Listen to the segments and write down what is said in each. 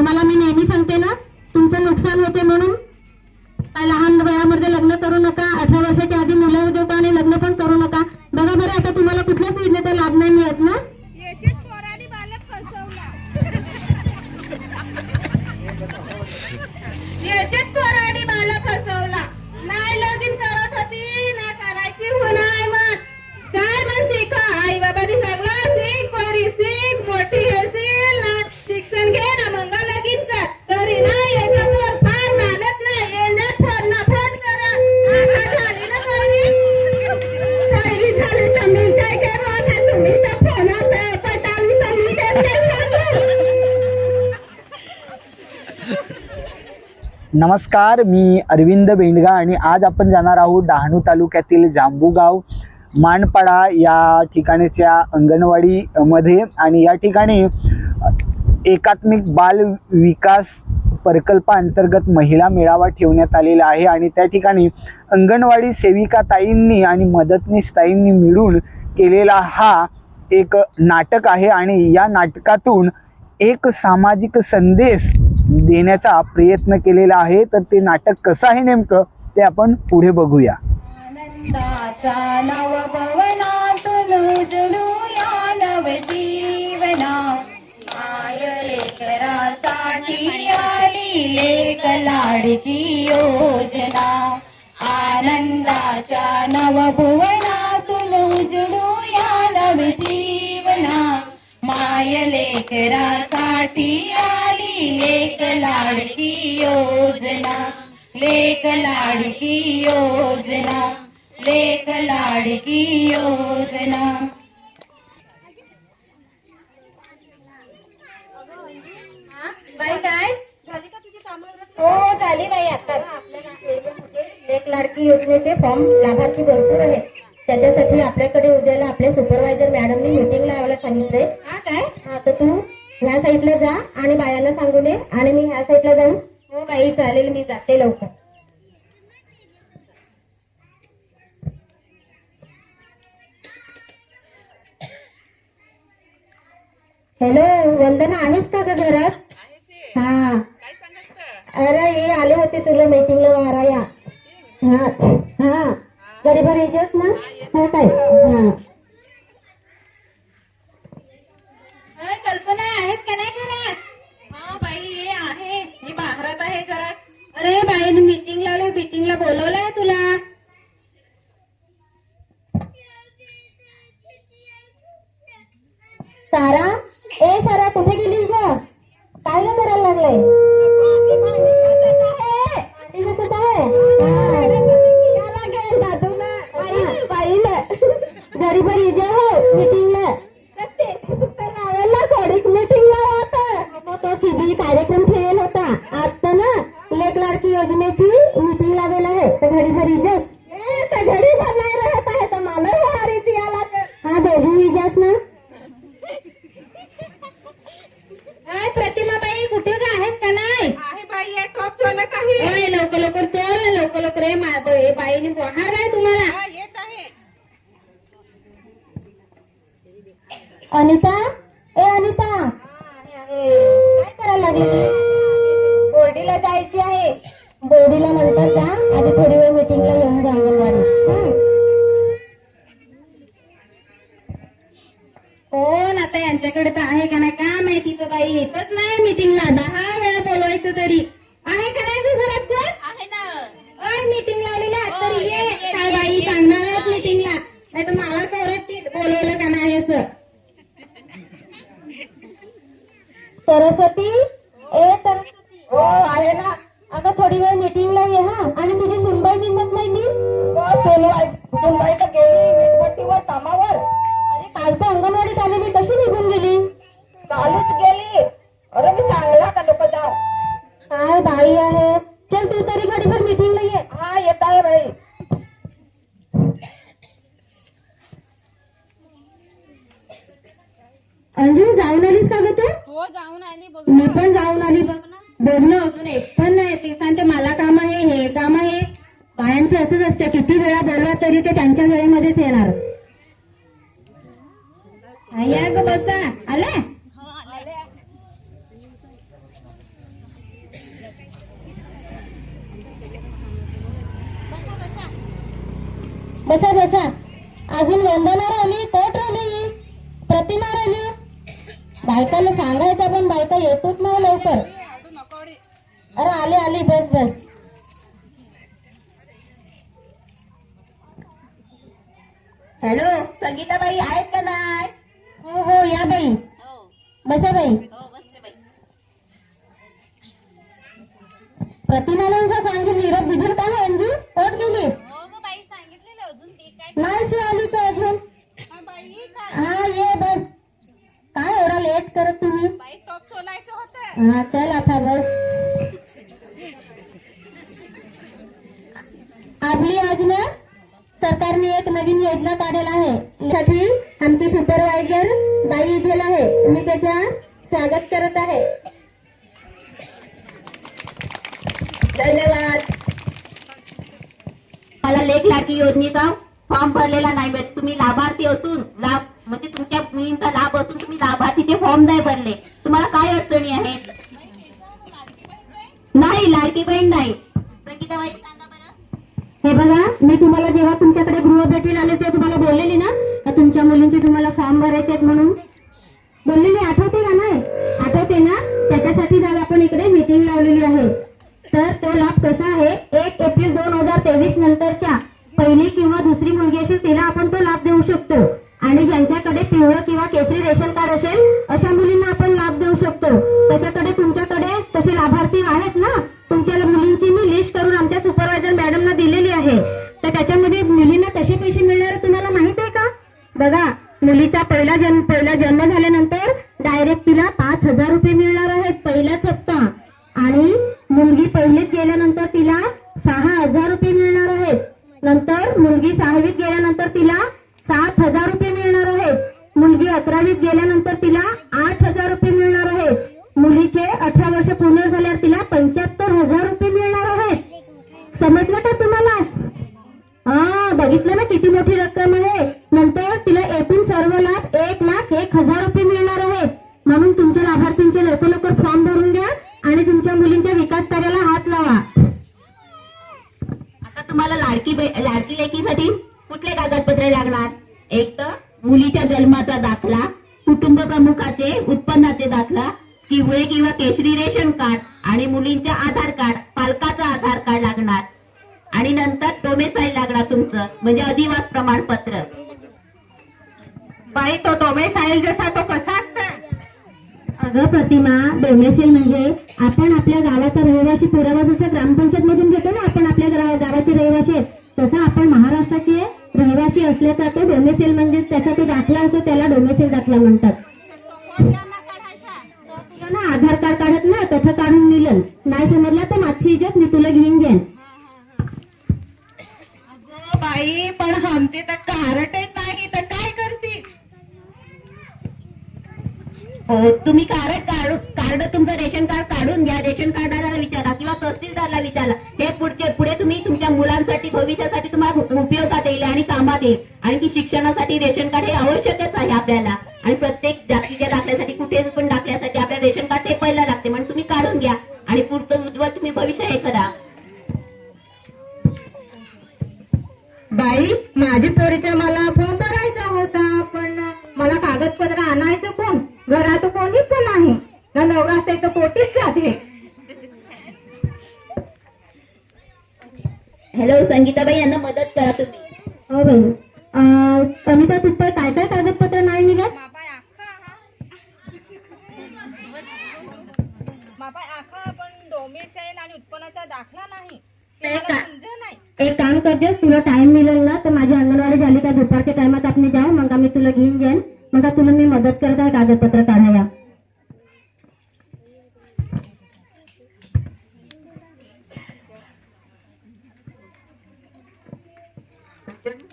तुम्हाला मी नमस्कार मी अरविंद बेंडगा आणि आज आपण जाणार आहोत डहाणू तालुक्यातील जांबूगाव मानपाडा या ठिकाणीच्या अंगणवाडीमध्ये आणि या ठिकाणी एकात्मिक बाल विकास प्रकल्पाअंतर्गत महिला मेळावा ठेवण्यात आलेला आहे आणि त्या ठिकाणी अंगणवाडी सेविका ताईंनी आणि मदतनीस ताईंनी मिळून केलेला हा एक नाटक आहे आणि या नाटकातून एक सामाजिक संदेश देण्याचा प्रयत्न केलेला आहे तर ते नाटक कसं आहे नेमकं ते आपण पुढे बघूया. आनंदाच्या नवभवनातून उजळूया नवजीवना. माय लेकरासाठी योजना. आनंदाच्या नवभुवनातून नवजीवना. लेख लाडकी योजना लेख लाडकी योजना लेख लाडकी योजना. बाई काय? हो झाली बाई आता. लाडकी योजनेचे फॉर्म लाभार्थी भरपूर आहेत. त्याच्यासाठी आपल्याकडे उद्याला आपल्या सुपरवायझर मॅडमनी मीटिंग लावायला सांगितलंय. ह्या साईडला जा आणि बायांना सांगून ये आणि मी ह्या साईडला जाऊन हो बाई चालेल मी जाते लवकर. हॅलो वंदना आहेस का घरात? हा. अरे हे आले होते तुला मीटिंगला वारा या हा हा घरी बरं येतेस ना हो काय हा कल्पना आहेस का नाही घरात हा बाई हे आहे मी बाहेरात आहे घरात अरे बाईने मीटिंग लावली मीटिंगला बोलवलं आहे तुला सारा ए सारा कुठे गेलीस ग काय ग करायला लागलंय ए, भांडी घासत आहे? हा. याला गेल दादूला. बाई- बाईला. घरी बरी जे हो मीटिंगला लावायला थोडीक मीटिंग लावा मग तो सीधी कार्यक्रम ठेवेल होता आता ना लेक लाडकी योजनेची मीटिंग लावेल आहे तर घडी भरी जस तर घडी भर नाही राहत आहे तर मला वारी ती आला तर हा दोघी विजास ना काय प्रतिमाबाई कुठे ग आहेस का नाही आहे बाई या टॉप ओय, लवकर लवकर चल ना लवकर लवकर. ये मा- बाई- बाईने बहार आहे तुम्हाला. हा, येत आहे. अनिता ए अनिता. काय करायला लागली बोर्डीला जायची आहे. बोर्डीला नंतर जा. आधी थोडी वेळ मीटिंगला येऊन जा अंगणवाडी हं? कोण आता यांच्याकडे तर आहे का नाही? का माहिती तर बाई? येतच नाही मीटिंगला दहा वेळा बोलवायचं तरी. जाऊन आलीस का ग तू? हो जाऊन आली बघ मी पण जाऊन आली. बघ ना. अजून एक पण नाही. ते सांगते मला काम आहे हे काम आहे. बायांचं असंच असते किती वेळा बोलवा तरी ते त्यांच्या वेळेमध्येच येणार. हा, या ग बसा आला बसा बसा. अजून वंदना राहिली कोट राहिली प्रतिमा राहिली बायकाला सांगायचं पण बायका येतोच नाही लवकर. अरे आली आली बस बस. हॅलो संगीताबाई आहेत का नाही? हो हो या बाई. बसा बाई. प्रतिमाला सांगेल निरोप दिली का अंजू कोट गेली हो ग बाई सांगितलेलं अजून ते काय नाही शी आली का अजून हा, बाई काय हा ये बस काय एवढा लेट करत तुम्ही बाई टॉप चोलायचं होतं हा चल आता बस आपली आज ना सरकारने एक नवीन योजना काढेल आहे. त्यासाठी आमचे सुपरवायझर बाई इथेल आहे. मी त्याच्या स्वागत करत आहे. धन्यवाद. मला लेख लाठी योजनेचा फॉर्म भरलेला नाही भेट तुम्ही लाभार्थी असून लाभ म्हणजे तुमच्या मुलींचा लाभ असून तुम्ही लाभार्थीचे फॉर्म नाही भरले. तुम्हाला काय अडचणी आहेत नाही लाडकी बहीण नाही. हे बघा मी तुम्हाला जेव्हा तुमच्याकडे गृह भेटीला आले तेव्हा तुम्हाला बोललेली ना का तुमच्या मुलींचे तुम्हाला फॉर्म भरायचे आहेत म्हणून. बोललेली आठवते का नाही? आठवते ना? त्याच्यासाठी आज आपण इकडे मीटिंग लावलेली आहे. तर तो लाभ कसा आहे? एक एप्रिल दोन हजार तेवीस नंतरच्या पहिली किंवा दुसरी मुलगी असेल तिला आपण तो लाभ देऊ शकतो. आणि ज्यांच्याकडे पिवळं किंवा केसरी रेशन कार्ड असेल अशा मुलींना आपण पहिला जन्म पहिला जन्म झाल्यानंतर डायरेक्ट तिला पाच हजार रुपये मिळणार आहेत पहिलाच हप्ता. आणि मुलगी पहिलीत गेल्यानंतर तिला सहा हजार रुपये मिळणार आहेत. नंतर मुलगी सहावीत गेल्यानंतर तिला सात हजार रुपये मिळणार आहेत. मुलगी अकरावीत गेल्यानंतर तिला आठ हजार रुपये मिळणार आहेत. मुलीचे अठरा वर्ष पूर्ण झाल्यावर तिला पंच्याहत्तर हजार रुपये मिळणार आहेत. समजलं का तुम्हाला? हा बघितलं ना किती मोठी रक्कम आहे. नंतर डोमेसाईल म्हणजे अधिवास प्रमाणपत्र. बाई तो डोमेसाईल जसा तो कसा अगं प्रतिमा डोमेसेल म्हणजे आपण आपल्या गावाचा रहिवासी पुरावा जसा ग्रामपंचायत मधून घेतो ना आपण आपल्या गावाचे रहिवासी आहेत तसा आपण महाराष्ट्राचे रहिवासी असल्याचा तो डोमेसेल म्हणजे त्याचा तो दाखला असतो त्याला डोमेसेल दाखला म्हणतात. ना आधार कार्ड काढत शिक्षणासाठी रेशन कार्ड हे आवश्यकच आहे आपल्याला. आणि प्रत्येक जातीच्या दाखल्यासाठी कुठे पण दाखल्यासाठी आपल्याला रेशन कार्ड हे पहिलं लागते. म्हणून तुम्ही काढून घ्या. आणि पुढचं उज्ज्वल तुम्ही भविष्य हे करा. बाई माझी पोरीचा मला फॉर्म भरायचा होता पण मला कागदपत्र आणायचं कोण? घरात कोणीच नाही. ना नवरा तर पोटीच जाते हॅलो संगीताबाई यांना मदत करा तुम्ही. हो बाई. अं, कविता तुझं काय काय कागदपत्र नाही निघत. एक काम करतेस तुला टाइम मिळेल ना तर माझी अंगणवाडी झाली का दुपारच्या टायमात आपण जाऊ मग मी तुला घेऊन जाईन. मग तुला मी मदत करत आहे कागदपत्र काढायला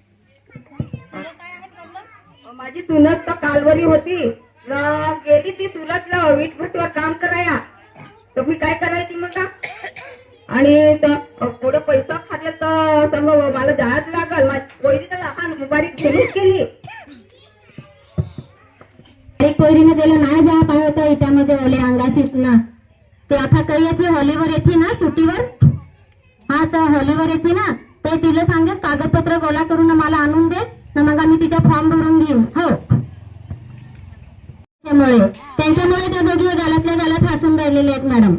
तुला काय आहे प्रॉब्लेम माझी तुनच तर कालवरी होती न गेली ती तुलाच वीट भट्टीवर काम कराया तर मी काय करायची मग का? आणि त- पुढे पैसा खाल्ला तर मला जायच लागल. पहिली तर आपण बारीक खेळूच केली एक त्याला नाही जा पाहिजे होतं त्यामध्ये ओले अंगाशीत ना ते आता काही येते होलीवर येते ना सुट्टीवर? हा तर होलीवर येते ना. ते तिला सांगेस कागदपत्र गोळा करून मला आणून दे ना मग आम्ही तिचा फॉर्म भरून घेऊ. हो. त्यामुळे त्यांच्यामुळे त्या दोघी गालातल्या गालात हसून राहिलेले आहेत मॅडम.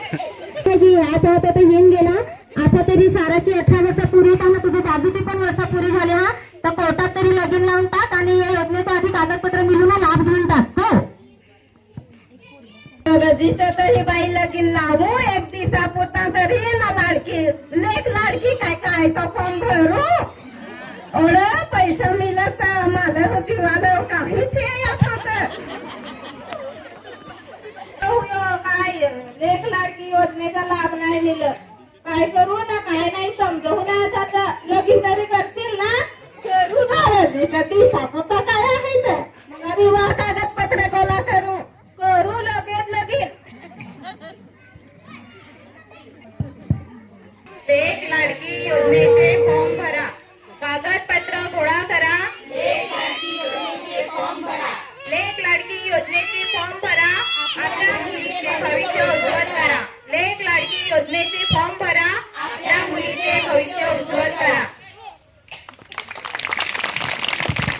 आता आता तर येऊन गेला. आता तरी साराची अठरा वर्ष पुरी होता ना तुझे दादूची पण वर्ष पुरी झाले हा? तर कोर्टात तरी लगीन लावून टाक आणि या योजनेचा आधी कागदपत्र मिळून लाभ घेऊन टाक हो रजिस्टर तरी बाई लगीन लावू एक दिवसा पोता तरी ना लाडकी. लेख लाडकी काय काय तो फॉर्म भरू? ओढ पैसा मिळत माझं होती मला काहीच हे काय? लेख लाडकी योजनेचा लाभ नाही मिळत. काय करू ना काय?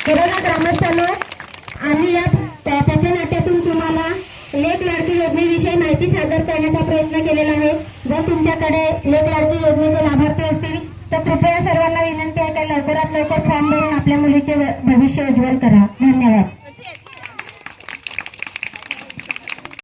बरोबर ग्रामस्थांना आम्ही या पथनाट्यातून नात्यातून तुम्हाला लेख लाडकी योजनेविषयी माहिती सादर करण्याचा प्रयत्न केलेला आहे. जर तुमच्याकडे लेख लाडकी योजनेचे लाभार्थी असतील तर कृपया सर्वांना विनंती आहे की लवकरात लवकर फॉर्म भरून आपल्या मुलीचे भविष्य उज्ज्वल करा. धन्यवाद.